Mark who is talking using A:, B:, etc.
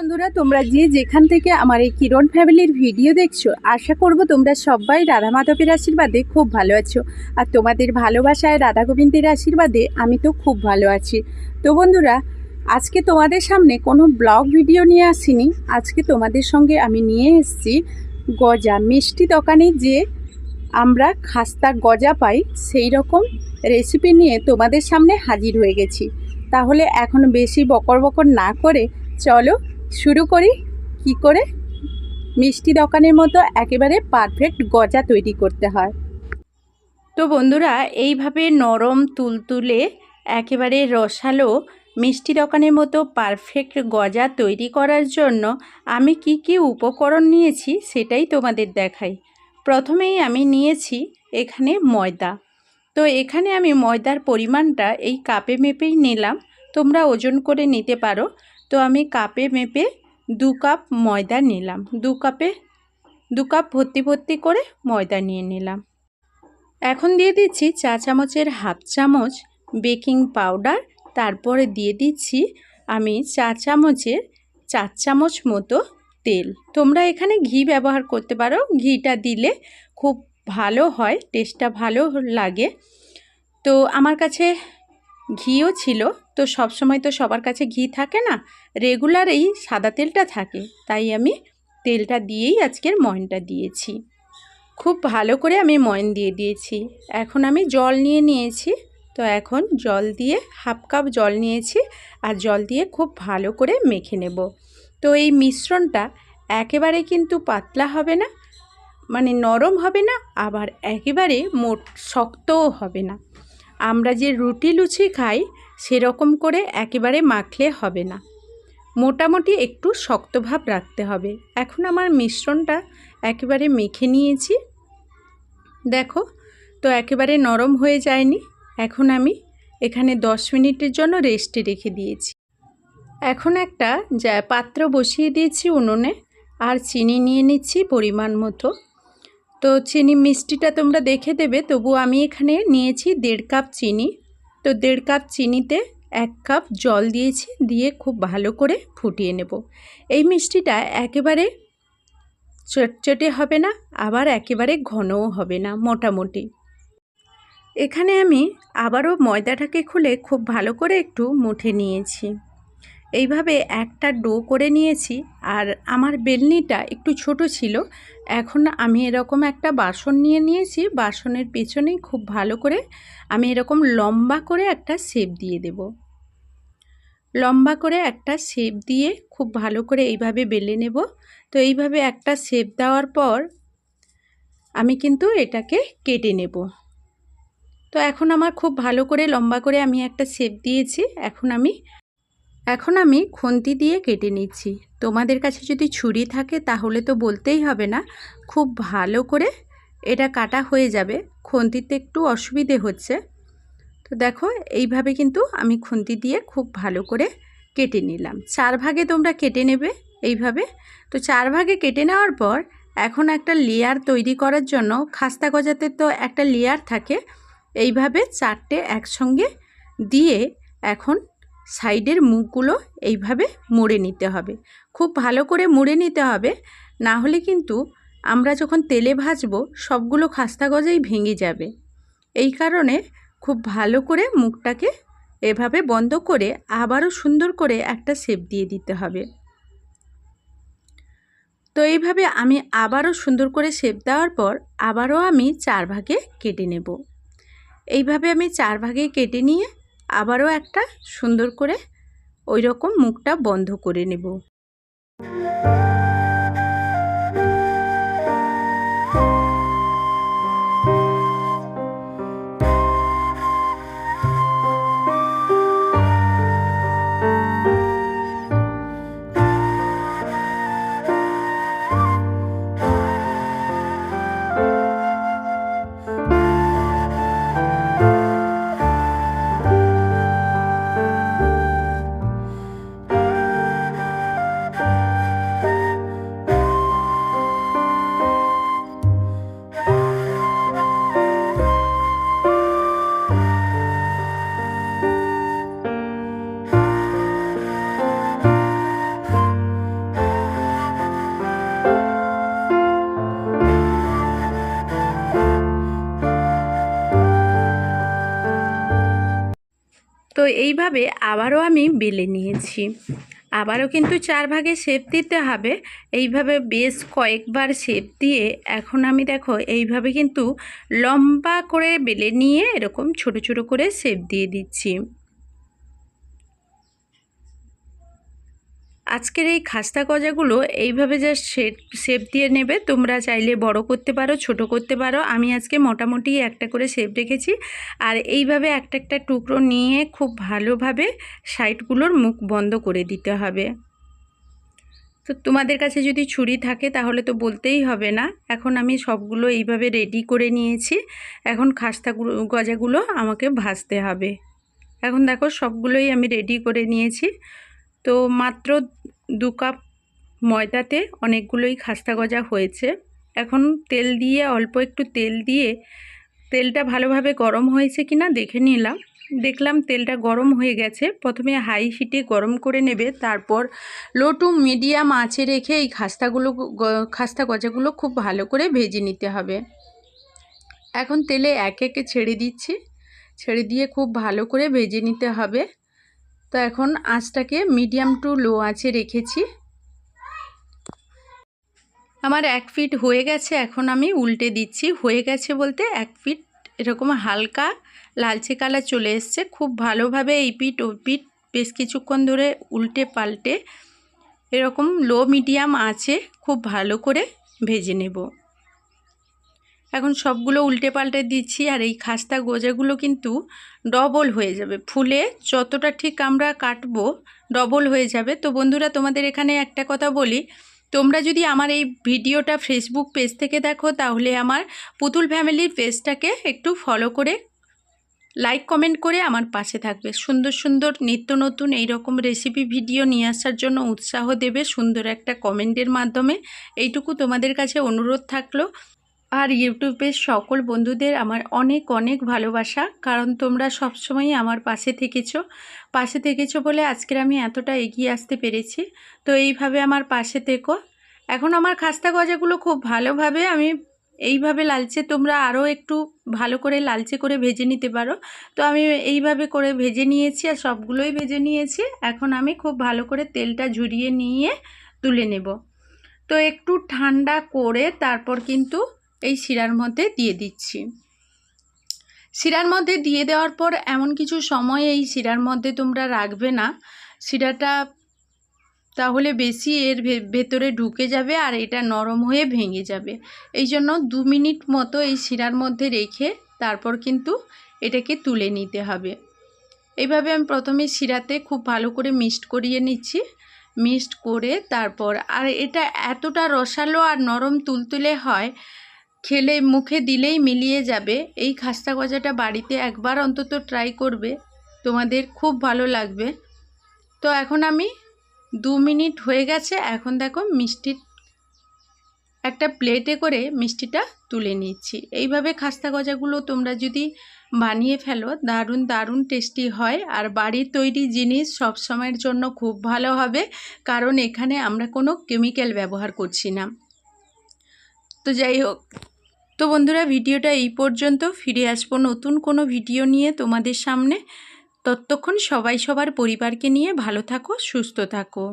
A: বন্ধুরা, তোমরা যে যেখান থেকে আমার এই কিরণ ফ্যামিলির ভিডিও দেখছ, আশা করব তোমরা সবাই রাধা মাধবের আশীর্বাদে খুব ভালো আছো। আর তোমাদের ভালোবাসায় রাধা গোবিন্দের আশীর্বাদে আমি তো খুব ভালো আছি। তো বন্ধুরা, আজকে তোমাদের সামনে কোনো ব্লগ ভিডিও নিয়ে আসিনি। আজকে তোমাদের সঙ্গে আমি নিয়ে এসেছি গজা মিষ্টি দোকানে যে আমরা খাস্তা গজা পাই, সেই রকম রেসিপি নিয়ে তোমাদের সামনে হাজির হয়ে গেছি। তাহলে এখন বেশি বকর বকর না করে চলো শুরু করি। কি করে? মিষ্টি দোকানের মতো একেবারে পারফেক্ট গজা তৈরি করতে হয়। তো বন্ধুরা, এইভাবে নরম তুলতুলে, একেবারে রসালো মিষ্টি দোকানের মতো পারফেক্ট গজা তৈরি করার জন্য আমি কি কি উপকরণ নিয়েছি সেটাই তোমাদের দেখাই। প্রথমেই আমি নিয়েছি এখানে ময়দা। তো এখানে আমি ময়দার পরিমাণটা এই কাপে মেপেই নিলাম। তোমরা ওজন করে নিতে পারো। তো আমি কাপে মেপে দু কাপ ময়দা নিলাম। দু কাপে, দু কাপ ভর্তি ভর্তি করে ময়দা নিয়ে নিলাম। এখন দিয়ে দিচ্ছি চা চামচের হাফ চামচ বেকিং পাউডার। তারপরে দিয়ে দিচ্ছি আমি চা চামচের চার চামচ মতো তেল। তোমরা এখানে ঘি ব্যবহার করতে পারো। ঘিটা দিলে খুব ভালো হয় টেস্টটা ভালো লাগে। তো আমার কাছে ঘিও ছিল। তো সব সময় তো সবার কাছে ঘি থাকে না রেগুলার এই সাদা তেলটা থাকে। তাই আমি তেলটা দিয়েই আজকের ময়নটা দিয়েছি। খুব ভালো করে আমি ময়ন দিয়ে দিয়েছি। এখন আমি জল নিয়ে নিয়েছি। তো এখন জল দিয়ে হাফ কাপ জল নিয়েছি আর জল দিয়ে খুব ভালো করে মেখে নেব। তো এই মিশ্রণটা একেবারে কিন্তু পাতলা হবে না মানে নরম হবে না, আবার একেবারে মোট শক্তও হবে না। আমরা যে রুটি লুচি খাই সেরকম করে একেবারে মাখলে হবে না। মোটামুটি একটু শক্ত ভাব রাখতে হবে। এখন আমার মিশ্রণটা একেবারে মেখে নিয়েছি। দেখো, তো একেবারে নরম হয়ে যায়নি। এখন আমি এখানে দশ মিনিটের জন্য রেস্টে রেখে দিয়েছি। এখন একটা যা পাত্র বসিয়ে দিয়েছি উনুনে আর চিনি নিয়ে নিচ্ছি পরিমাণ মতো। তো চিনি মিষ্টিটা তোমরা দেখে দেবে তবু আমি এখানে নিয়েছি দেড় কাপ চিনি। তো দেড় কাপ চিনিতে এক কাপ জল দিয়েছি, দিয়ে খুব ভালো করে ফুটিয়ে নেব। এই মিষ্টিটা একেবারে চটচটে হবে না, আবার একেবারে ঘনও হবে না, মোটামুটি। এখানে আমি আবারও ময়দাটাকে খুলে খুব ভালো করে একটু মুঠে নিয়েছি। এইভাবে একটা ডো করে নিয়েছি আর আমার বেলনিটা একটু ছোট ছিল। এখন আমি এরকম একটা বাসন নিয়ে নিয়েছি, বাসনের পেছনেই খুব ভালো করে আমি এরকম লম্বা করে একটা শেপ দিয়ে দেব। লম্বা করে একটা শেপ দিয়ে খুব ভালো করে এইভাবে বেলে নেব। তো এইভাবে একটা শেপ দেওয়ার পর আমি কিন্তু এটাকে কেটে নেব। তো এখন আমার খুব ভালো করে লম্বা করে আমি একটা শেপ দিয়েছি। এখন আমি এখন আমি খুন্তি দিয়ে কেটে নিচ্ছি। তোমাদের কাছে যদি ছুরি থাকে, তাহলে তো বলতেই হবে না। খুব ভালো করে এটা কাটা হয়ে যাবে। খুন্তিতে একটু অসুবিধে হচ্ছে। তো দেখো, এইভাবে কিন্তু আমি খুন্তি দিয়ে খুব ভালো করে কেটে নিলাম। চার ভাগে তোমরা কেটে নেবে এইভাবে। তো চার ভাগে কেটে নেওয়ার পর, এখন একটা লেয়ার তৈরি করার জন্য খাস্তা গজাতে তো একটা লেয়ার থাকে। এইভাবে চারটে একসঙ্গে দিয়ে এখন সাইডের মুখগুলো এইভাবে মুড়ে নিতে হবে। খুব ভালো করে মুড়ে নিতে হবে। না হলে কিন্তু আমরা যখন তেলে ভাজবো, সবগুলো খাস্তা গজাই ভেঙে যাবে। এই কারণে খুব ভালো করে মুখটাকে এভাবে বন্ধ করে আবারও সুন্দর করে একটা শেপ দিয়ে দিতে হবে। তো এইভাবে আমি আবারও সুন্দর করে শেপ দেওয়ার পর আবারও আমি চার ভাগে কেটে নেব। এইভাবে আমি চার ভাগে কেটে নিয়ে আবারও একটা সুন্দর করে ওই রকম মুখটা বন্ধ করে নেব। এইভাবে আবারও আমি বেলে নিয়েছি। আবারও কিন্তু চার ভাগে শেপ দিতে হবে। এইভাবে বেশ কয়েকবার শেপ দিয়ে এখন আমি দেখো এইভাবে কিন্তু লম্বা করে বেলে নিয়ে এরকম ছোট ছোট করে শেপ দিয়ে দিচ্ছি। আজকের এই খাস্তা গজাগুলো এইভাবে যা শেপ শেপ দিয়ে নেবে। তোমরা চাইলে বড় করতে পারো, ছোট করতে পারো। আমি আজকে মোটামুটি একটা করে শেপ রেখেছি। আর এইভাবে একটা একটা টুকরো নিয়ে খুব ভালোভাবে সাইডগুলোর মুখ বন্ধ করে দিতে হবে। তো তোমাদের কাছে যদি ছুরি থাকে তাহলে তো বলতেই হবে না। এখন আমি সবগুলো এইভাবে রেডি করে নিয়েছি। এখন খাস্তা গজাগুলো আমাকে ভাজতে হবে। এখন দেখো সবগুলোই আমি রেডি করে নিয়েছি। তো মাত্র দু কাপ ময়দাতে অনেকগুলোই খাস্তা গজা হয়েছে। এখন তেল দিয়ে, অল্প একটু তেল দিয়ে, তেলটা ভালোভাবে গরম হয়েছে কি না দেখে নিলাম। দেখলাম তেলটা গরম হয়ে গেছে। প্রথমে হাই হিটে গরম করে নেবে, তারপর লো টু মিডিয়াম আঁচে রেখে এই খাস্তাগুলো খাস্তা গজাগুলো খুব ভালো করে ভেজে নিতে হবে। এখন তেলে এক একে ছেড়ে দিচ্ছি। ছেড়ে দিয়ে খুব ভালো করে ভেজে নিতে হবে। তো এখন আঁচটাকে মিডিয়াম টু লো আঁচে রেখেছি। আমার এক ফিট হয়ে গেছে, এখন আমি উল্টে দিচ্ছি। হয়ে গেছে বলতে এক ফিট এরকম হালকা লালচে কালার চলে এসছে। খুব ভালোভাবে এই পিঠ, ও পিঠ বেশ কিছুক্ষণ ধরে উল্টে পাল্টে এরকম লো মিডিয়াম আছে খুব ভালো করে ভেজে নেব। এখন সবগুলো উল্টে পাল্টে দিচ্ছি আর এই খাস্তা গোজাগুলো কিন্তু ডবল হয়ে যাবে। ফুলে যতটা ঠিক আমরা কাটবো, ডবল হয়ে যাবে। তো বন্ধুরা, তোমাদের এখানে একটা কথা বলি। তোমরা যদি আমার এই ভিডিওটা ফেসবুক পেজ থেকে দেখো, তাহলে আমার পুতুল ফ্যামিলির পেজটাকে একটু ফলো করে লাইক কমেন্ট করে আমার পাশে থাকবে। সুন্দর সুন্দর নিত্য নতুন এই রকম রেসিপি ভিডিও নিয়ে আসার জন্য উৎসাহ দেবে সুন্দর একটা কমেন্টের মাধ্যমে। এইটুকু তোমাদের কাছে অনুরোধ থাকল। আর ইউটিউবের সকল বন্ধুদের আমার অনেক অনেক ভালোবাসা। কারণ তোমরা সবসময়ই আমার পাশে থেকেছ। পাশে থেকেছো বলে আজকের আমি এতটা এগিয়ে আসতে পেরেছি। তো এইভাবে আমার পাশে থেকো। এখন আমার খাস্তা গজাগুলো খুব ভালোভাবে আমি এইভাবে লালচে, তোমরা আরও একটু ভালো করে লালচে করে ভেজে নিতে পারো। তো আমি এইভাবে করে ভেজে নিয়েছি আর সবগুলোই ভেজে নিয়েছি। এখন আমি খুব ভালো করে তেলটা ঝুরিয়ে নিয়ে তুলে নেব। তো একটু ঠান্ডা করে তারপর কিন্তু এই শিরার মধ্যে দিয়ে দিচ্ছি। শিরার মধ্যে দিয়ে দেওয়ার পর এমন কিছু সময় এই শিরার মধ্যে তোমরা রাখবে না। শিরাটা তাহলে বেশি এর ভেতরে ঢুকে যাবে আর এটা নরম হয়ে ভেঙে যাবে। এই জন্য দু মিনিট মতো এই শিরার মধ্যে রেখে তারপর কিন্তু এটাকে তুলে নিতে হবে। এইভাবে আমি প্রথমে শিরাতে খুব ভালো করে মিক্সড করিয়ে নিচ্ছি। মিক্সড করে তারপর, আর এটা এতটা রসালো আর নরম তুলতুলে হয় খেলে মুখে দিলেই মিলিয়ে যাবে। এই খাস্তা গজাটা বাড়িতে একবার অন্তত ট্রাই করবে। তোমাদের খুব ভালো লাগবে। তো এখন আমি দু মিনিট হয়ে গেছে। এখন দেখো মিষ্টির একটা প্লেটে করে মিষ্টিটা তুলে নিচ্ছি। এইভাবে খাস্তা গজাগুলো তোমরা যদি বানিয়ে ফেলো, দারুণ দারুণ টেস্টি হয়। আর বাড়ির তৈরি জিনিস সব সময়ের জন্য খুব ভালো হবে। কারণ এখানে আমরা কোনো কেমিক্যাল ব্যবহার করছি না। তো যাই হোক তো বন্ধুরা, ভিডিওটা এই পর্যন্ত। ফিরে আসব নতুন কোনো ভিডিও নিয়ে তোমাদের সামনে। ততক্ষণ সবাই সবার পরিবারকে নিয়ে ভালো থাকো, সুস্থ থাকো।